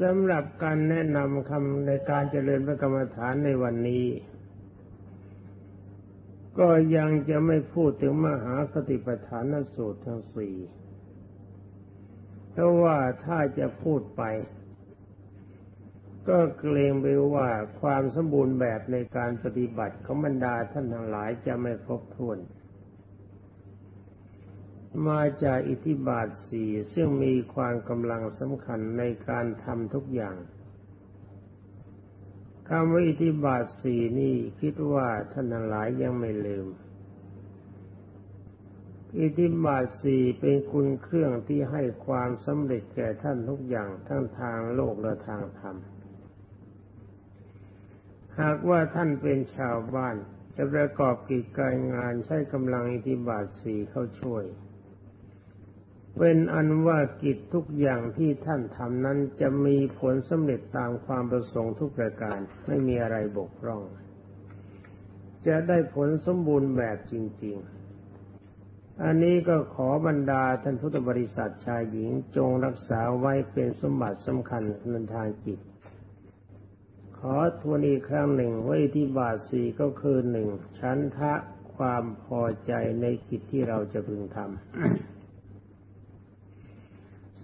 สำหรับการแนะนำคำในการเจริญพระกรรมฐานในวันนี้ ก็ยังจะไม่พูดถึงมหาสติปัฏฐานสูตรทั้งสี่เพราะว่าถ้าจะพูดไป ก็เกรงไปว่าความสมบูรณ์แบบในการปฏิบัติของบรรดาท่านทั้งหลายจะไม่ครบถ้วน มาจากอิทธิบาทสี่ซึ่งมีความกำลังสำคัญในการทำทุกอย่างคำว่าอิทธิบาทสี่นี่คิดว่าท่านหลายยังไม่ลืม อิทธิบาทสี่เป็นคุณเครื่องที่ให้ความสำเร็จแก่ท่านทุกอย่างทั้งทางโลกและทางธรรม หากว่าท่านเป็นชาวบ้านจะประกอบกิจการงานใช้กำลังอิทธิบาทสี่เข้าช่วย เป็นอันว่ากิจทุกอย่างที่ท่านทำนั้นจะมีผลสำเร็จตามความประสงค์ทุกประการไม่มีอะไรบกพร่อง จะได้ผลสมบูรณ์แบบจริง ๆ อันนี้ก็ขอบรรดาท่านพุทธบริษัทชายหญิงจงรักษาไว้เป็นสมบัติสำคัญในทางจิต ขอทวนอีกครั้งหนึ่งไว่าที่บาทสี่ก็คือหนึ่งชั้นทะความพอใจในกิจที่เราจะพึงทำ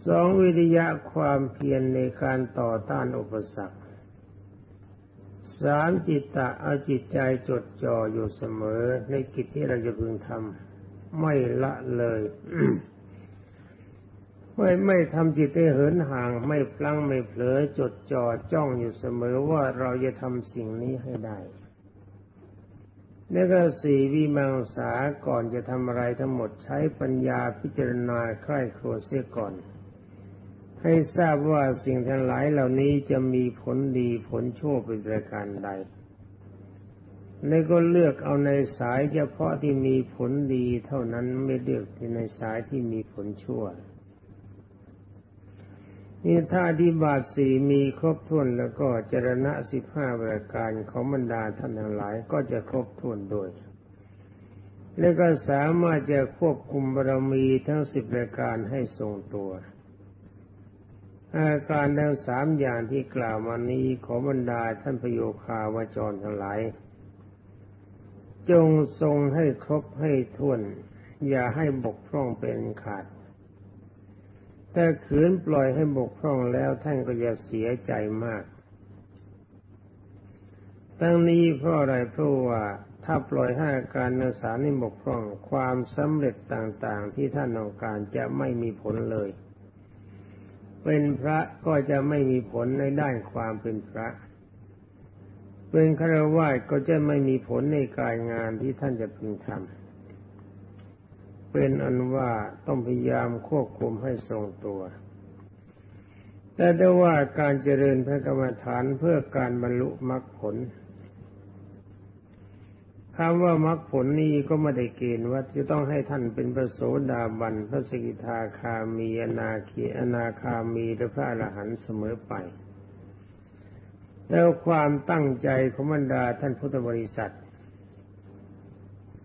สองวิริยะความเพียรในการต่อต้านอุปสรรคสามจิตตะเอาจิตใจจดจ่ออยู่เสมอ ในกิจที่เราจะพึงทำไม่ละเลยไม่ไม่ทำจิตให้เหินห่าง ไม่พลั้งไม่เผลอจดจ่อจ้องอยู่เสมอว่าเราจะทำสิ่งนี้ให้ได้นี่ก็สี่วิมังสาก่อนจะทำอะไรทั้งหมดใช้ปัญญาพิจารณาใคร่ครวญเสียก่อน ให้ทราบว่าสิ่งทั้งหลายเหล่านี้จะมีผลดีผลชั่วเป็นประการใด แล้วก็เลือกเอาในสายเฉพาะที่มีผลดีเท่านั้นไม่เลือกในสายที่มีผลชั่วนี่ถ้าดีบาทสี่มีครบถ้วนแล้วก็จรณะสิบห้าประการของบรรดาท่านทั้งหลายก็จะครบถ้วนโดยและก็สามารถจะควบคุมบารมีทั้งสิบประการให้ทรงตัว อาการทั้งสามอย่างที่กล่าวมานี้ขอบรรดาท่านพโยคาวาจรทั้งหลาย จงทรงให้ครบให้ท้วน อย่าให้บกพร่องเป็นขาด แต่ขืนปล่อยให้บกพร่องแล้วท่านก็จะเสียใจมาก ตั้งนี้เพราะอะไรเพราะว่าถ้าปล่อยให้การนักษานี้บกพร่องความสำเร็จต่างๆ ที่ท่านต้องการจะไม่มีผลเลย เป็นพระก็จะไม่มีผลในด้านความเป็นพระ เป็นฆราวาสก็จะไม่มีผลในการงานที่ท่านจะพึงทำเป็นอันว่าต้องพยายามควบคุมให้ทรงตัว แต่ได้ว่าการเจริญพระกรรมฐานเพื่อการบรรลุมรรคผล คำว่ามรรคผลนี้ก็ไม่ได้เกณฑ์ว่าจะต้องให้ท่านเป็นพระโสดาบัน พระสกิทาคามีอนาคีอนาคามีหรือพระอรหันต์เสมอไป แล้วความตั้งใจของบรรดาท่านพุทธบริษัท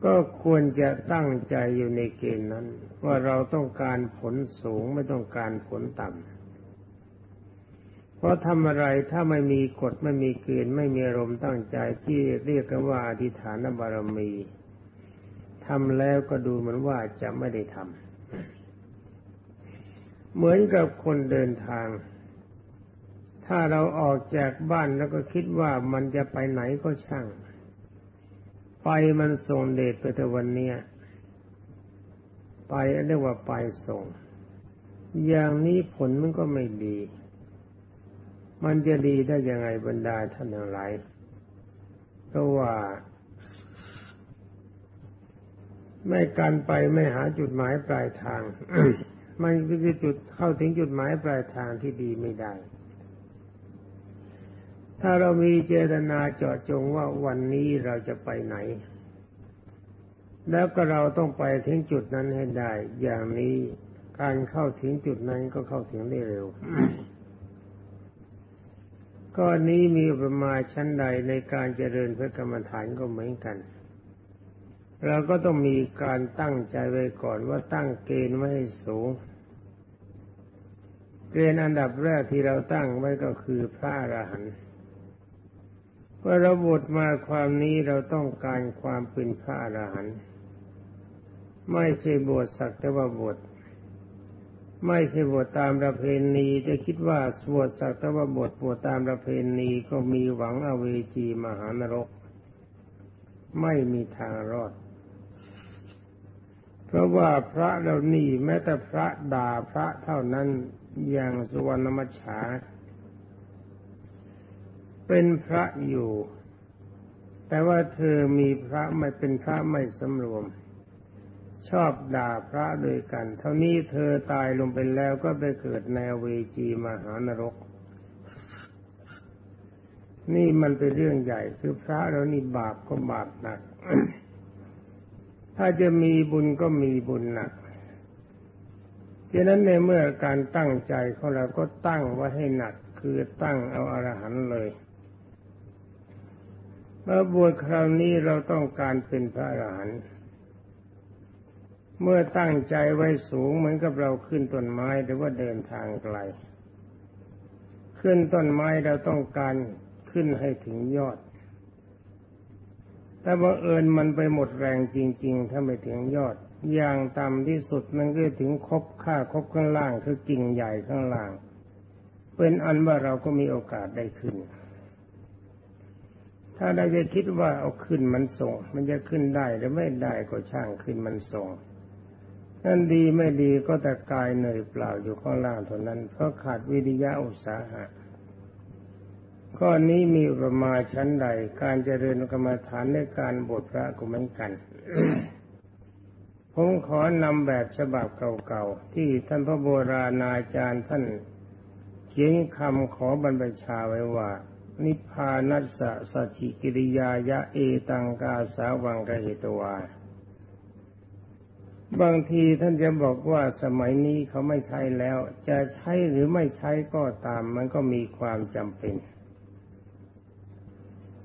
ก็ควรจะตั้งใจอยู่ในเกณฑ์นั้น ว่าเราต้องการผลสูงไม่ต้องการผลต่ำ เพราะทำอะไรถ้าไม่มีกฎไม่มีเกณฑ์ไม่มีอารมณ์ตั้งใจที่เรียกกันว่าอธิฐานบารมีทำแล้วก็ดูเหมือนว่าจะไม่ได้ทำเหมือนกับคนเดินทาง ถ้าเราออกจากบ้านแล้วก็คิดว่ามันจะไปไหนก็ช่าง ไปมันส่งเดชไปแต่วันเนี้ยไปเรียกว่าไปส่ง อย่างนี้ผลมันก็ไม่ดี มันจะดีได้ยังไงบรรดาท่านทั้งหลายเพราะว่า ไม่การไปไม่หาจุดหมายปลายทาง มันก็จะจุดเข้าถึงจุดหมายปลายทางที่ดีไม่ได้ ถ้าเรามีเจตนาเจาะจงว่าวันนี้เราจะไปไหน แล้วก็เราต้องไปถึงจุดนั้นให้ได้ อย่างนี้การเข้าถึงจุดนั้นก็เข้าถึงได้เร็ว ก็นี้มีประมาณชั้นใดในการเจริญพระกรรมฐานก็เหมือนกัน เราก็ต้องมีการตั้งใจไว้ก่อนว่าตั้งเกณฑ์ไว้ให้สูง เกณฑ์อันดับแรกที่เราตั้งไว้ก็คือพระอรหันต์เมื่อเราบวชมาความนี้เราต้องการความเป็นพระอรหันต์ไม่ใช่บวชสักแต่ว่าบวช ไม่ใช่บวชตามประเพณีจะคิดว่าบวชสักตวบวชบวชตามประเพณีก็มีหวังอเวจีมหานรก ไม่มีทางรอด เพราะว่าพระเรานี่แม้แต่พระด่าพระเท่านั้นอย่างสุวรรณมัชฉาเป็นพระอยู่ แต่ว่าเธอมีพระไม่เป็นพระไม่สำรวม ชอบด่าพระด้วยกัน เท่านี้เธอตายลงไปแล้วก็ไปเกิดในเวจีมหานรก นี่มันเป็นเรื่องใหญ่คือพระเรานี่บาปก็บาปหนัก ถ้าจะมีบุญก็มีบุญหนักดังนั้นในเมื่อการตั้งใจของเราก็ตั้งไว้ให้หนักคือตั้งเอาอรหันต์เลยเมื่อบวชคราวนี้เราต้องการเป็นพระอรหันต์ เมื่อตั้งใจไว้สูงเหมือนกับเราขึ้นต้นไม้หรือว่าเดินทางไกล ขึ้นต้นไม้เราต้องการขึ้นให้ถึงยอด แต่ว่าเอิญมันไปหมดแรงจริง ๆ ถ้าไม่ถึงยอด อย่างต่ำที่สุดมันก็ถึงคบค่าคบข้างล่างคือกิ่งใหญ่ข้างล่าง เป็นอันว่าเราก็มีโอกาสได้ขึ้น ถ้าเราจะคิดว่าเอาขึ้นมันส่ง มันจะขึ้นได้หรือไม่ได้ก็ช่างขึ้นมันส่ง นั่นดีไม่ดีก็แต่กายเหนื่อยเปล่าอยู่ข้างล่างเท่านั้น เพราะขาดวิริยะอุตสาหะข้อนี้มีประมาชั้นใด การเจริญกรรมฐานในการบทพระก็เหมือนกัน ผมขอนำแบบฉบับเก่าๆ ที่ท่านพระโบราณอาจารย์ท่านเขียนคำขอบรรพชาไว้ว่า นิพพานัสสะสัจิกิริยายะเอตังกาสาวังกเหตวา บางทีท่านจะบอกว่าสมัยนี้เขาไม่ใช้แล้ว จะใช้หรือไม่ใช้ก็ตาม มันก็มีความจำเป็น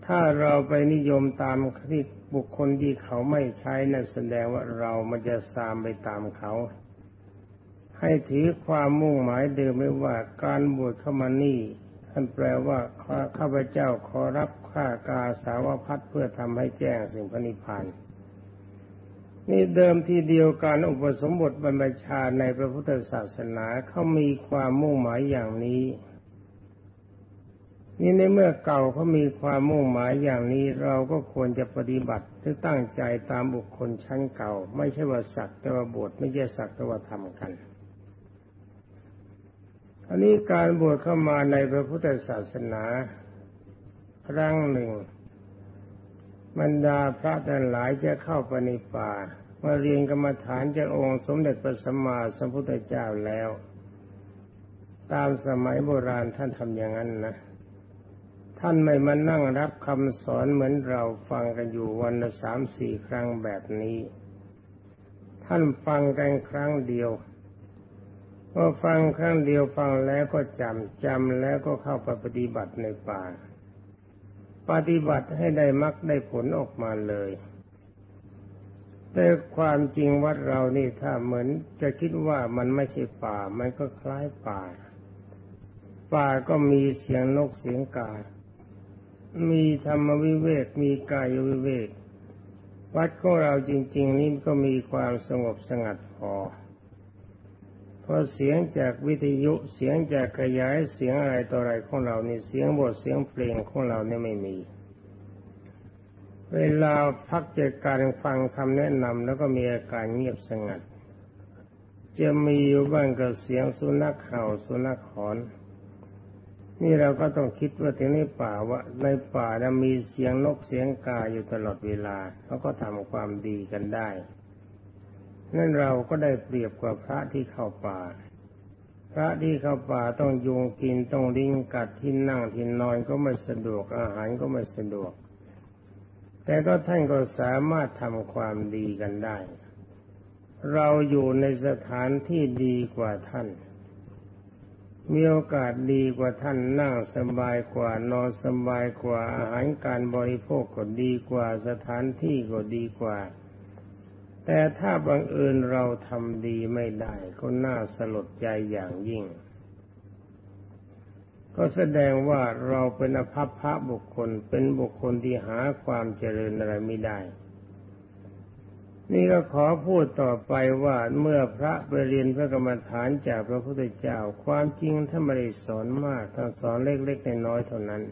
ถ้าเราไปนิยมตามที่บุคคลที่เขาไม่ใช้นั่นแสดงว่าเรามันจะซามไปตามเขา ให้ถือความมุ่งหมายเดิมไว้ว่าการบวชเข้ามานี่ท่านแปลว่าข้าพเจ้าขอรับข้ากาสาวพัดเพื่อทำให้แจ้งสิ่งพระนิพพาน นี่เดิมทีเดียวการอุปสมบทบรรพชาในพระพุทธศาสนาเขามีความมุ่งหมายอย่างนี้ นี่ในเมื่อเก่าเขามีความมุ่งหมายอย่างนี้ เราก็ควรจะปฏิบัติที่ตั้งใจตามบุคคลชั้นเก่า ไม่ใช่ว่าสักแต่ว่าบทไม่ใช่สักแต่ว่าทำกันอันนี้การบวชเข้ามาในพระพุทธศาสนา ครั้งหนึ่ง บรรดาพระทั้งหลายจะเข้าไปในป่ามาเรียนกรรมฐานจากองค์สมเด็จพระสัมมาสัมพุทธเจ้าแล้ว ตามสมัยโบราณท่านทำอย่างนั้นนะ ท่านไม่มานั่งรับคำสอนเหมือนเราฟังกันอยู่วันละสามสี่ครั้งแบบนี้ ท่านฟังกันครั้งเดียวพอฟังครั้งเดียวฟังแล้วก็จำจำแล้วก็เข้าไปปฏิบัติในป่า ปฏิบัติให้ได้มักได้ผลออกมาเลย แต่ความจริงวัดเรานี่ถ้าเหมือนจะคิดว่ามันไม่ใช่ป่า มันก็คล้ายป่า ป่าก็มีเสียงนกเสียงกา มีธรรมวิเวก มีกายวิเวก วัดของเราจริง ๆ นี่ก็มีความสงบสงัดพอ พราะเสียงจากวิทยุเสียงจากขยายเสียงอะไรต่ออะไรของเรานี่เสียงบทเสียงเพลงของเราเนี่ยไม่มี เวลาพักจากการฟังคำแนะนำแล้วก็มีอาการเงียบสงัด จะมีอยู่บ้างกับเสียงสุนัขเห่าสุนัขหอนนี่เราก็ต้องคิดว่าถึงในป่าว่าในป่าจะมีเสียงนกเสียงกาอยู่ตลอดเวลาเขาก็ทำความดีกันได้ นั่นเราก็ได้เปรียบกว่าพระที่เข้าป่า พระที่เข้าป่าต้องยุงกินต้องลิงกัดที่นั่งที่นอนก็ไม่สะดวกอาหารก็ไม่สะดวก แต่ก็ท่านก็สามารถทำความดีกันได้ เราอยู่ในสถานที่ดีกว่าท่าน มีโอกาสดีกว่าท่านนั่งสบายกว่านอนสบายกว่าอาหารการบริโภคก็ดีกว่าสถานที่ก็ดีกว่า แต่ถ้าบังเอิญเราทำดีไม่ได้ ก็น่าสลดใจอย่างยิ่ง ก็แสดงว่าเราเป็นอภัพพระบุคคลเป็นบุคคลที่หาความเจริญอะไรไม่ได้ นี่ก็ขอพูดต่อไปว่าเมื่อพระไปเรียนพระกรรมฐานจากพระพุทธเจ้า ความจริงท่านไม่ได้สอนมากท่านสอนเล็กๆน้อยๆเท่านั้น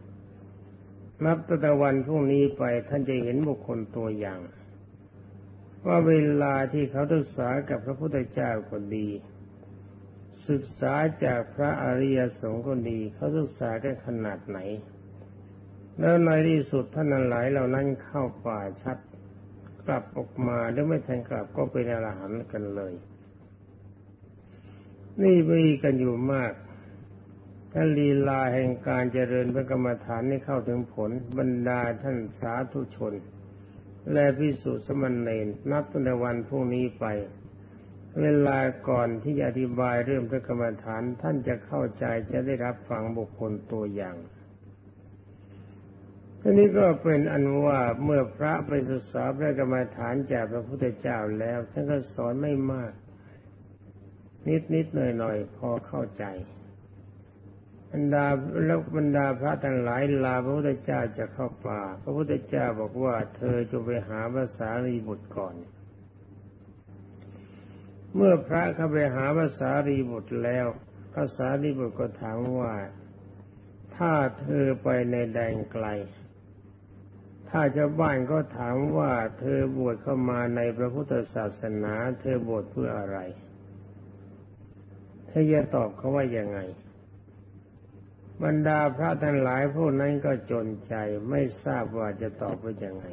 นับตั้งแต่วันพรุ่งนี้ไปท่านจะเห็นบุคคลตัวอย่าง ว่าเวลาที่เขาศึกษากับพระพุทธเจ้าก็ดี ศึกษาจากพระอริยสงฆ์ก็ดี เขาศึกษากันขนาดไหน แล้วในที่สุดท่านหลายเหล่านั้นเข้าป่าชัด กลับออกมาแล้วไม่ทันกลับก็เป็นอรหันต์กันเลย นี่มีกันอยู่มากถ้าลีลาแห่งการเจริญพระกรรมฐานนี้เข้าถึงผลบรรดาท่านสาธุชน และพิสุสมณเณรนับตั้งแต่วันพรุ่งนี้ไป เวลาก่อนที่จะอธิบายเรื่องพระกรรมฐานท่านจะเข้าใจจะได้รับฟังบุคคลตัวอย่างทีนี้ก็เป็นอันว่าเมื่อพระไปศึกษาพระกรรมฐานจากพระพุทธเจ้าแล้วท่านก็สอนไม่มาก นิดนิดหน่อยหน่อยพอเข้าใจ บรรดาแล้วบรรดาพระทั้งหลายลาพระพุทธเจ้าจะเข้าป่า พระพุทธเจ้าบอกว่า เธอจะไปหาภาษารีบุตรก่อน เมื่อพระเข้าไปหาภาษารีบุตรแล้วภาษารีบุตรก็ถามว่า ถ้าเธอไปในแดนไกล ถ้าชาวบ้านก็ถามว่า เธอบวชเข้ามาในพระพุทธศาสนา เธอบวชเพื่ออะไรเธอจะตอบเขาว่ายังไง บรรดาพระทั้งหลายพวกนั้นก็จนใจไม่ทราบว่าจะตอบว่ายังไง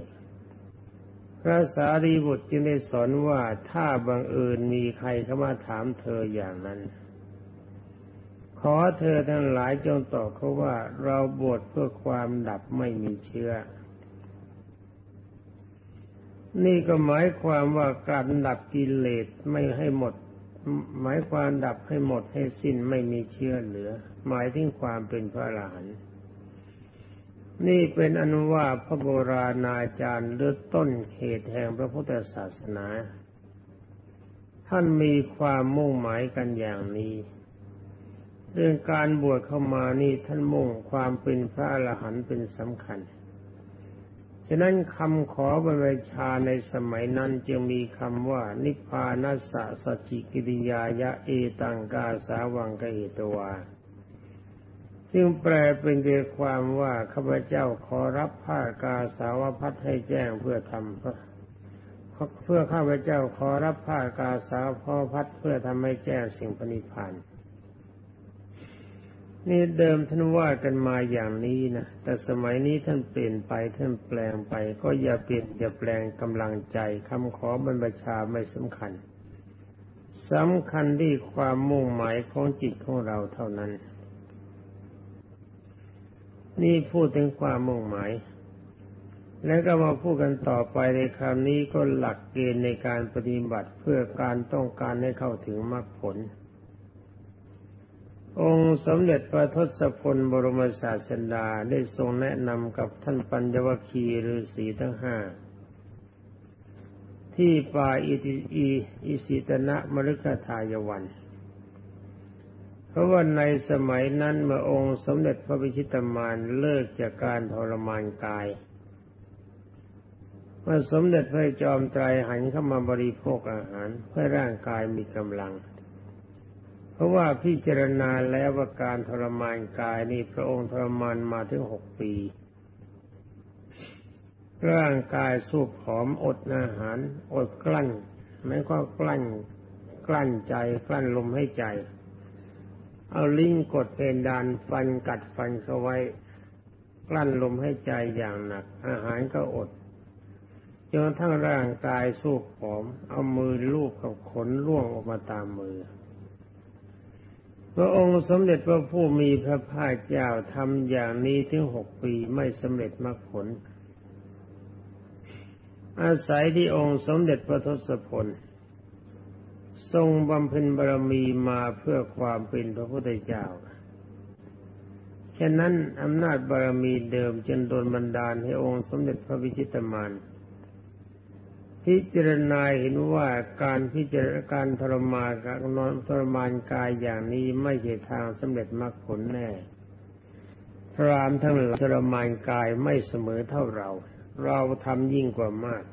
พระสารีบุตรจึงได้สอนว่าถ้าบังเอิญมีใครเข้ามาถามเธออย่างนั้น ขอเธอทั้งหลายจงตอบเขาว่าเราบวชเพื่อความดับไม่มีเชื้อ นี่ก็หมายความว่าการดับกิเลสไม่ให้หมด หมายความดับให้หมดให้สิ้นไม่มีเชื้อเหลือ หมายถึงความเป็นพระอรหันนี่เป็นอนุว่าพระโบราณอาจารย์เลือต้นเหตุแห่งพระพุทธศาสนา ท่านมีความมุ่งหมายกันอย่างนี้ เรื่องการบวชเข้ามานี่ท่านมุ่งความเป็นพระอรหันต์เป็นสำคัญ ฉะนั้นคำขอบรรชาในสมัยนั้นจึงมีคำว่า นิพพานัสสะสจิกิริยายะเอตังกาสาวังกเอตวาซึ่งแปลเป็นใจความว่าข้าพเจ้าขอรับผ้ากาสาวพัดให้แจ้งเพื่อทำเพื่อข้าพเจ้าขอรับผ้ากาสาวพ่อพัดเพื่อทำให้แจ้งสิ่งปณิพานธ์ นี่เดิมท่านว่ากันมาอย่างนี้นะ แต่สมัยนี้ท่านเปลี่ยนไปท่านแปลงไป ก็อย่าเปลี่ยนอย่าแปลงกำลังใจคำขอบรรพชาไม่สำคัญสำคัญที่ความมุ่งหมายของจิตของเราเท่านั้น นี่พูดถึงความมุ่งหมาย แล้วก็มาพูดกันต่อไปในคราวนี้ก็หลักเกณฑ์ในการปฏิบัติเพื่อการต้องการให้เข้าถึงมรรคผล องค์สมเด็จพระทศพลบรมศาสดาได้ทรงแนะนำกับท่านปัญญวคีฤาษีทั้งห้า ที่ป่าอิติอีอิสิตนะมฤคทายวัน เพราะว่าในสมัยนั้นเมื่อองค์สมเด็จพระพิชิตมารเลิกจากการทรมานกายเมื่อสมเด็จพระจอมไตรหันเข้ามาบริโภคอาหารเพื่อร่างกายมีกำลัง ราะว่าพิจารณาแล้วว่าการทรมานกายนี่พระองค์ทรมานมาถึงหกปี ร่างกายสูบผอมอดอาหาร อดกลั้นไม่ก็กลั้นกลั้นใจกลั้นลมให้ใจ เอาลิ้นกดเพดานฟันกัดฟันเข้าไว้ กลั้นลมให้ใจอย่างหนัก อาหารก็อดจนทั้งร่างกายสู้ผอม เอามือลูบกับขนร่วงออกมาตามมือ พระองค์สมเด็จพระผู้มีพระภาคเจ้าทำอย่างนี้ถึงหกปีไม่สำเร็จมรรคผล อาศัยที่องค์สมเด็จพระทศพล ทรงบำเพ็ญบารมีมาเพื่อความเป็นพระพุทธเจ้า ฉะนั้นอำนาจบารมีเดิมจนโดนบันดาลให้องค์สมเด็จพระวิชิตมาน พิจารณาเห็นว่าการพิจารณาการทรมานการนอนทรมานกายอย่างนี้ไม่ใช่ทางสำเร็จมรรคผลแน่พรามทั้งหลายทรมานกายไม่เสมอเท่าเรา เราทำยิ่งกว่ามาก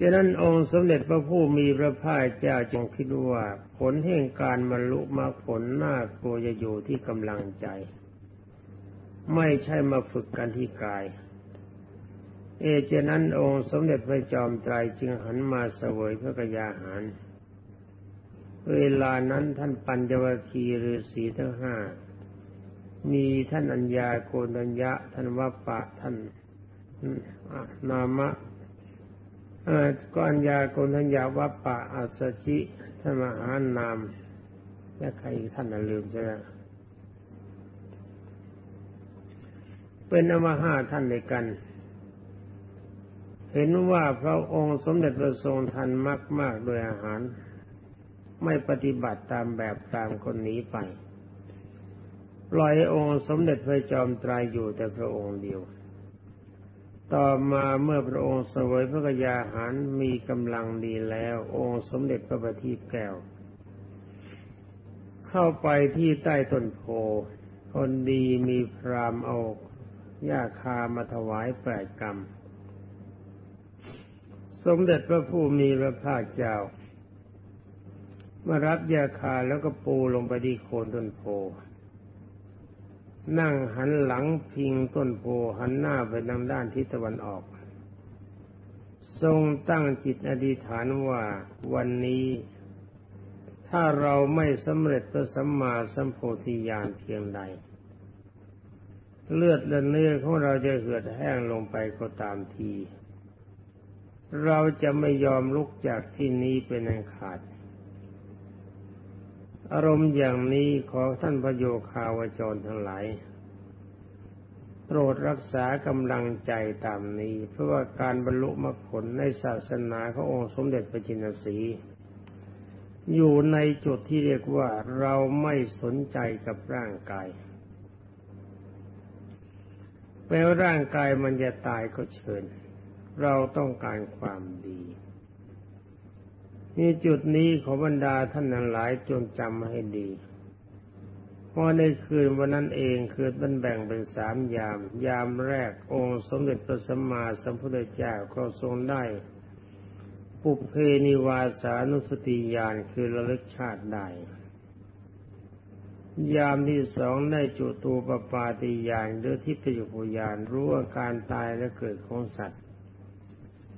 ฉะนั้นองค์สมเด็จพระผู้มีพระภาคเจ้าจงคิดว่าผลแห่งการบรรลุมรรคผลน่ากลัวจะอยู่ที่กำลังใจ ไม่ใช่มาฝึกกันที่กาย เอเจนั้นองค์สมเด็จพระจอมไตรจึงหันมาเสวยพระกยาหาร เวลานั้นท่านปัญจวัคคีฤาษีทั้งห้า มีท่านอัญญาโกนัญญะ ท่านวัปปะท่านนามะก็อัญญาโกนัญญาวัปปะอัสชิท่านมหานามและใครท่านลืมใช่ไหมเป็นอมห้าท่านในกัน เห็นว่าพระองค์สมเด็จพระทรงทันมากมากโดยอาหาร ไม่ปฏิบัติตามแบบตามคนนี้ไปปล่อยองค์สมเด็จพระจอมไตรยอยู่แต่พระองค์เดียว ต่อมาเมื่อพระองค์เสวยพระกยาหารมีกำลังดีแล้ว องค์สมเด็จพระบัณฑิตแก้ว เข้าไปที่ใต้ต้นโพคนดีมีพรามเอาหญ้าคามาถวายแปดกรรม สมเด็จพระผู้มีพระภาคเจ้ามารับยาคาแล้วก็ปูลงไปที่โคนต้นโพ นั่งหันหลังพิงต้นโพหันหน้าไปทางด้านทิศตะวันออก ทรงตั้งจิตอธิษฐานว่าวันนี้ ถ้าเราไม่สำเร็จพระสัมมาสัมโพธิญาณเพียงใด เลือดและเนื้อของเราจะเหือดแห้งลงไปก็ตามที เราจะไม่ยอมลุกจากที่นี้เป็นอันขาด อารมณ์อย่างนี้ขอท่านพระโยคาวจรทั้งหลายโปรดรักษากำลังใจตามนี้ เพราะว่าการบรรลุมรรคผลในศาสนาขององค์สมเด็จพระจินสีอยู่ในจุดที่เรียกว่าเราไม่สนใจกับร่างกายแม้ร่างกายมันจะตายก็เชิญ เราต้องการความดีนี่จุดนี้ขอบรรดาท่านทั้งหลายจงจำให้ดีเพราะในคืนวันนั้นเองคือมันแบ่งเป็นสามยาม ยามแรกองค์สมเด็จพระสัมมาสัมพุทธเจ้าก็ทรงได้ ปุเพนิวาสานุสติญาณคือระลึกชาติได้ ยามที่สองได้จุตูปปาติญาณหรือทิพยุปญาณรู้ว่าการตายและเกิดของสัตว์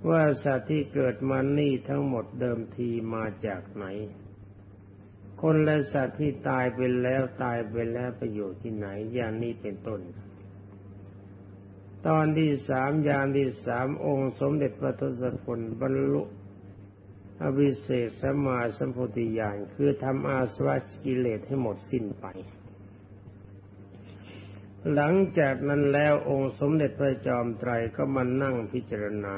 ว่าสัตว์ที่เกิดมานี่ทั้งหมดเดิมทีมาจากไหน คนและสัตว์ที่ตายไปแล้วตายไปแล้วไปอยู่ที่ไหนอย่างนี้เป็นต้น ตอนที่สามยามที่สามองค์สมเด็จพระทศพลบรรลุอภิเศษสมาสัมโพธิญาณคือทำอาสวะกิเลสให้หมดสิ้นไป หลังจากนั้นแล้วองค์สมเด็จพระจอมไตรก็มานั่งพิจารณา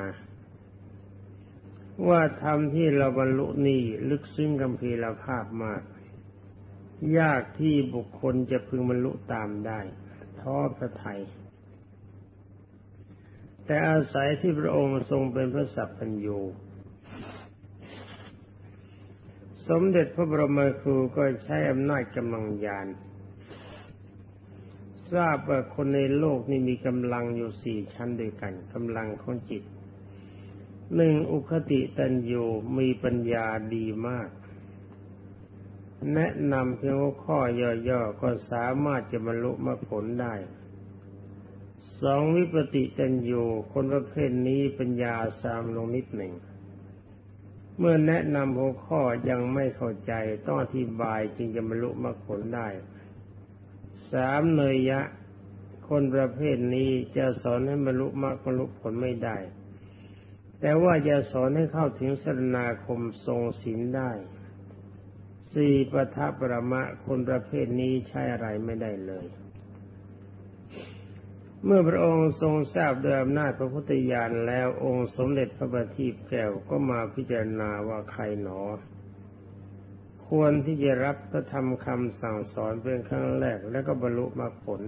ว่าธรรมที่เราบรรลุนี่ลึกซึ้งกำพีรภาพมาก ยากที่บุคคลจะพึงบรรลุตามได้ ท้อพระไทย แต่อาศัยที่พระองค์ทรงเป็นพระสัพพัญญูสมเด็จพระบรมครูก็ใช้อำนาจกำลังยาน ทราบว่าคนในโลกนี้มีกำลังอยู่สี่ชั้นด้วยกันกำลังของจิต หนึ่งอุคติตันยูมีปัญญาดีมาก แนะนำเพียงข้อย่อๆก็สามารถจะบรรลุมรรคผลได้สองวิปติตันยูคนประเภทนี้ปัญญาสามลงนิดหนึ่ง เมื่อแนะนำหัวข้อยังไม่เข้าใจต้องอธิบายจึงจะบรรลุมรรคผลได้สามเนยยะ คนประเภทนี้จะสอนให้บรรลุมรรคบรรลุผลไม่ได้ แต่ว่าจะสอนให้เข้าถึงสรนาคมทรงศีลได้ สี่ปทัปรมะคนประเภทนี้ใช้อะไรไม่ได้เลย เมื่อพระองค์ทรงทราบโดยอำนาจพระพุทธญาณแล้วองค์สมเด็จพระบัณฑิตแก้วก็มาพิจารณาว่าใครหนอ ควรที่จะรับพระธรรมคำสั่งสอนเป็นครั้งแรกแล้วก็บรรลุมรรคผล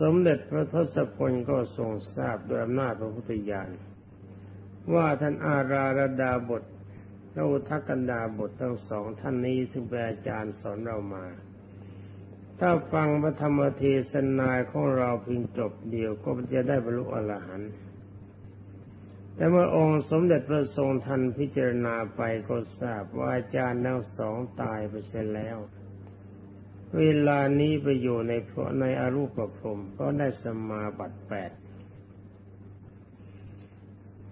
สมเด็จพระทศพลก็ทรงทราบโดยอำนาจพระพุทธญาณ ว่าท่านอาราระดาบทและอุทกันดาบททั้งสองท่านนี้ถึงเป็นอาจารย์สอนเรามา ถ้าฟังพระธรรมเทศนาของเราเพียงจบเดียวก็จะได้บรรลุอรหันต์แต่เมื่อองค์สมเด็จพระทรงทันพิจารณาไปก็ทราบว่าอาจารย์ทั้งสองตายไปเสียแล้ว เวลานี้ไปอยู่ในพระในอรูปภพก็ได้สมาบัติแปด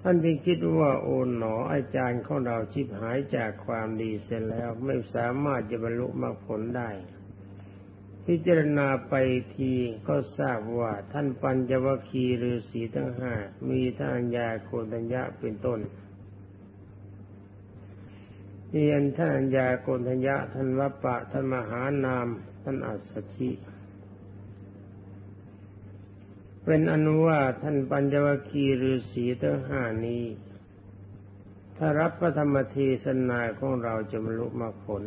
ท่านจึงคิดว่าโอ๋หนออาจารย์ของเราชิบหายจากความดีเสร็จแล้วไม่สามารถจะบรรลุมรรคผลได้ พิจารณาไปทีก็ทราบว่าท่านปัญจวัคคีฤาษีทั้งห้ามีท่านยาโคตัญญะเป็นต้นเรียนท่านยาโกนทัญญะท่านวัปปะท่านมหานาม ท่านอัศชิ เป็นอนุว่าท่านปัญจวัคคีย์ฤาษีทั้งห้านี้ ถ้ารับพระธรรมเทศนาของเราจะบรรลุมรรคผล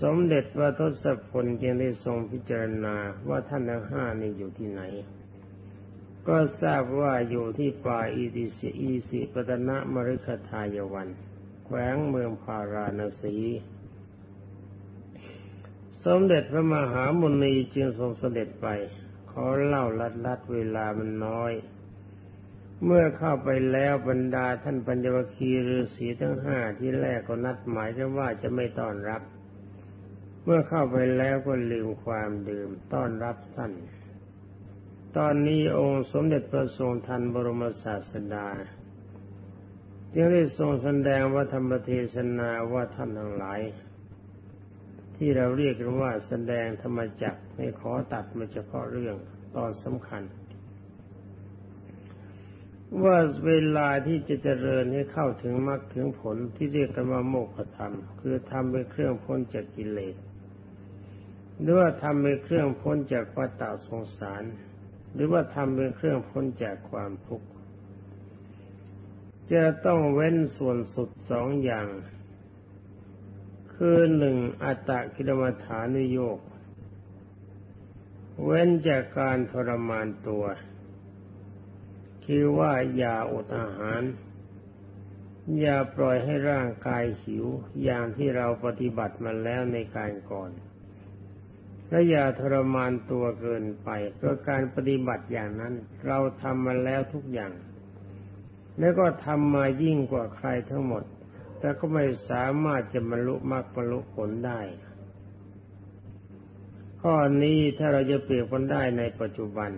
สมเด็จพระทศพลจึงได้ทรงพิจารณาว่าท่านทั้งห้านี้อยู่ที่ไหน ก็ทราบว่าอยู่ที่ป่าอีดิสิอีสิปตนะมฤคทายวัน แขวงเมืองพาราณสีสมเด็จพระมหามุนีจึงทรงเสด็จไป อเล่าลัดลัดเวลามันน้อย เมื่อเข้าไปแล้วบรรดาท่านปัญญวคีฤาษีทั้งห้าที่แรกก็นัดหมายกันว่าจะไม่ต้อนรับ เมื่อเข้าไปแล้วก็ลืมความดื่มต้อนรับท่าน ตอนนี้องค์สมเด็จพระทรงทันบรมศาสดาจึงได้ทรงแสดงว่าธรรมเทศนาว่าท่านทั้งหลาย ที่เราเรียกกันว่าแสดงธรรมจักไม่ขอตัดมาเฉพาะเรื่องตอนสำคัญ ว่าเวลาที่จะเจริญให้เข้าถึงมรรคถึงผลที่เรียกกันว่าโมกขธรรม คือทำเป็นเครื่องพ้นจากกิเลสหรือว่าทำเป็นเครื่องพ้นจากวัฏสงสาร หรือว่าทำเป็นเครื่องพ้นจากความทุกข์จะต้องเว้นส่วนสุดสองอย่าง คือหนึ่งอัตตะกิลมัฐานุโยก เว้นจากการทรมานตัว คือว่าอย่าอดอาหาร อย่าปล่อยให้ร่างกายหิว อย่างที่เราปฏิบัติมาแล้วในการก่อนและอย่าทรมานตัวเกินไปเพราะการปฏิบัติอย่างนั้น เราทำมาแล้วทุกอย่าง แล้วก็ทำมายิ่งกว่าใครทั้งหมด แต่ก็ไม่สามารถจะบรรลุมรรคบรรลุผลได้ ข้อนี้ถ้าเราจะเปรียบกันได้ในปัจจุบัน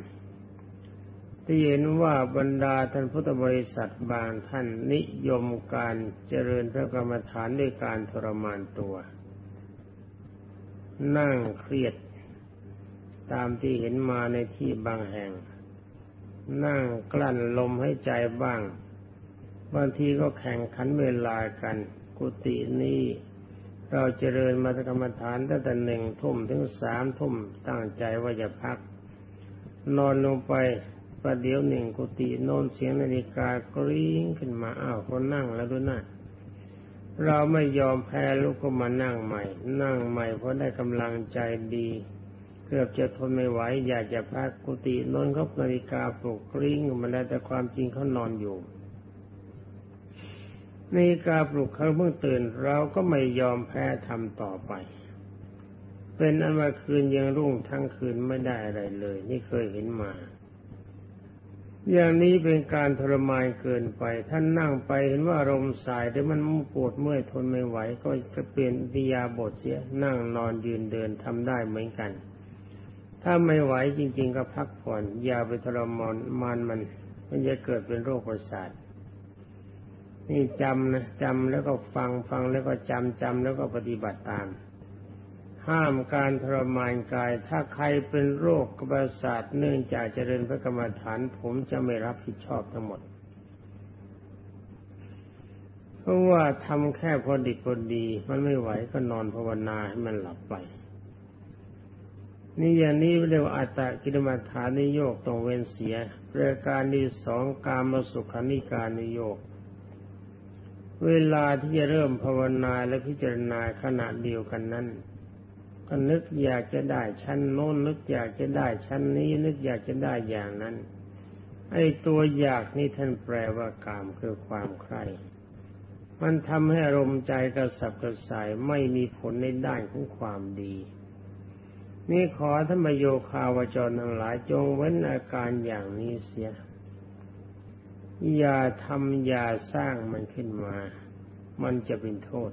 ที่เห็นว่าบรรดาท่านพุทธบริษัทบางท่านนิยมการเจริญพระกรรมฐานด้วยการทรมานตัว นั่งเครียดตามที่เห็นมาในที่บางแห่ง นั่งกลั้นลมให้ใจบ้าง บางทีก็แข่งขันเวลากัน กุฏินี้เราเจริญมาตกรรมฐานตั้งแต่หนึ่งทุ่มถึงสามทุ่มตั้งใจว่าจะพัก นอนลงไปประเดี๋ยวหนึ่งกุฏิโน้นเสียงนาฬิกากริ้งขึ้นมาอ้าวคนนั่งแล้วด้วยนะเราไม่ยอมแพ้ลุกก็มานั่งใหม่ นั่งใหม่เพราะได้กำลังใจดีเกือบจะทนไม่ไหวอยากจะพักกุฏิโน้นเขานาฬิกาปลุกกริ้งมาแล้วแต่ความจริงเขานอนอยู่ ในกาปลุกเขาเพิ่งตื่นเราก็ไม่ยอมแพ้ทำต่อไป เป็นอันว่าคืนยังรุ่งทั้งคืนไม่ได้อะไรเลย นี่เคยเห็นมา อย่างนี้เป็นการทรมานเกินไป ท่านนั่งไปเห็นว่าลมสายแต่มันปวดเมื่อยทนไม่ไหว ก็จะเปลี่ยนดิยาบทเสียนั่งนอนยืนเดินทำได้เหมือนกัน ถ้าไม่ไหวจริง ๆ ก็พักผ่อนอย่าไปทรมานมันมันมันจะเกิดเป็นโรคประสาท นี่จำนะจำแล้วก็ฟังฟังแล้วก็จำจำแล้วก็ปฏิบัติตาม ห้ามการทรมานกาย ถ้าใครเป็นโรคกระสาทเนื่องจากเจริญพระกรรมฐาน ผมจะไม่รับผิดชอบทั้งหมด เพราะว่าทำแค่พอดีพอดี มันไม่ไหวก็นอนภาวนาให้มันหลับไป นี่อย่างนี้เรียกว่าอัตตกิลมัฐานิโยกตรงเว้นเสียประการที่สองการมาสุขานิการนิโยก เวลาที่จะเริ่มภาวนาและพิจารณาขณะเดียวกันนั้นก็นึกอยากจะได้ชั้นโน้นนึกอยากจะได้ชั้นนี้นึกอยากจะได้อย่างนั้น ไอ้ตัวอยากนี่ท่านแปลว่ากามคือความใคร่มันทำให้อารมณ์ใจกระสับกระส่ายไม่มีผลในด้านของความดี นี่ขอธรรมโยคาวจรทั้งหลายจงเว้นอาการอย่างนี้เสีย อย่าทำอย่าสร้างมันขึ้นมา มันจะเป็นโทษ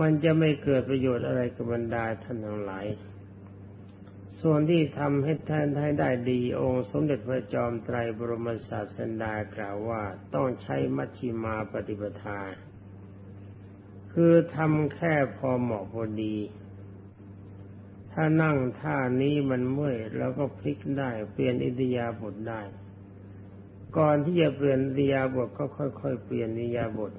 มันจะไม่เกิดประโยชน์อะไรกับบรรดาท่านทั้งหลาย ส่วนที่ทำให้ท่านให้ได้ดีองค์ สมเด็จพระจอมไตรบรมศาสดากล่าวว่าต้องใช้มัชชิมาปฏิปทา คือทำแค่พอเหมาะพอดีถ้านั่งท่านี้มันเมื่อยแล้วก็พลิกได้ เปลี่ยนอิริยาบถได้ ก่อนที่จะเปลี่ยนอิริยาบถก็ค่อย ๆ เปลี่ยนอิริยาบถ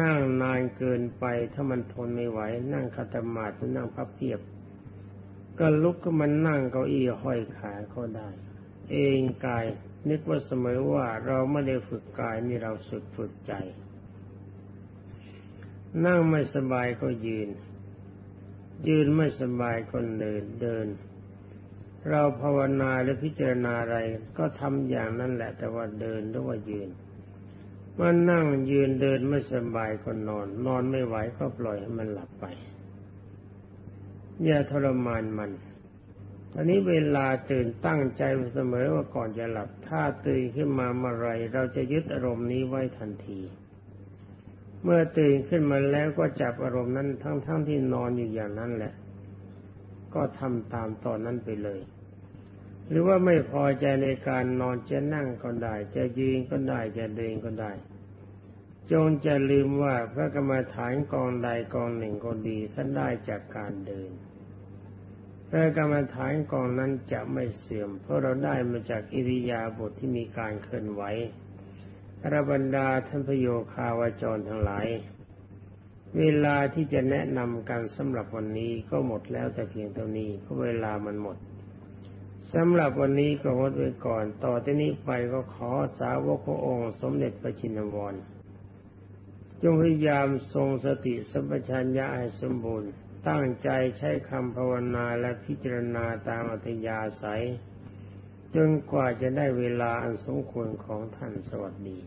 นั่งนานเกินไปถ้ามันทนไม่ไหว นั่งคาตมาดหรือนั่งพับเพียบ ก็ลุกก็มันนั่งเก้าอี้ห้อยขาก็ได้ เองกายนึกว่าเสมอว่าเราไม่ได้ฝึกกายนี่เราฝึกฝึกใจ นั่งไม่สบายก็ยืน ยืนไม่สบายก็เดินเดิน เราภาวนาและพิจารณาอะไร ก็ทำอย่างนั้นแหละ แต่ว่าเดินหรือว่ายืนมันนั่งยืนเดินไม่สบายก็นอน นอนไม่ไหวก็ปล่อยให้มันหลับไป อย่าทรมานมันตอนนี้เวลาตื่นตั้งใจเสมอว่าก่อนจะหลับ ถ้าตื่นขึ้นมาเมื่อไรเราจะยึดอารมณ์นี้ไว้ทันที เมื่อตื่นขึ้นมาแล้วก็จับอารมณ์นั้นทั้งๆทที่นอนอยู่อย่างนั้นแหละ ก็ทำตามตอนนั้นไปเลย หรือว่าไม่พอใจในการนอนจะนั่งก็ได้ จะยืนก็ได้จะเดินก็ได้ จงจะลืมว่าพระกรรมฐานกองใดกองหนึ่งก็ดีท่านได้จากการเดินพระกรรมฐานกองนั้นจะไม่เสื่อม เพราะเราได้มาจากอิริยาบถทที่มีการเคลื่อนไหวระบรรดาท่านพโยคาวาจรทั้งหลาย เวลาที่จะแนะนำกันสำหรับวันนี้ก็หมดแล้วแต่เพียงเท่านี้เพราะเวลามันหมดสำหรับวันนี้ก็งดไว้ก่อน ต่อที่นี้ไปก็ขอสาวกพระองค์ สมเด็จพระชินวรจงพยายามทรงสติสัมปชัญญะให้สมบูรณ์ ตั้งใจใช้คำภาวนาและพิจารณาตามอัธยาศัย จนกว่าจะได้เวลาอันสมควรของท่านสวัสดี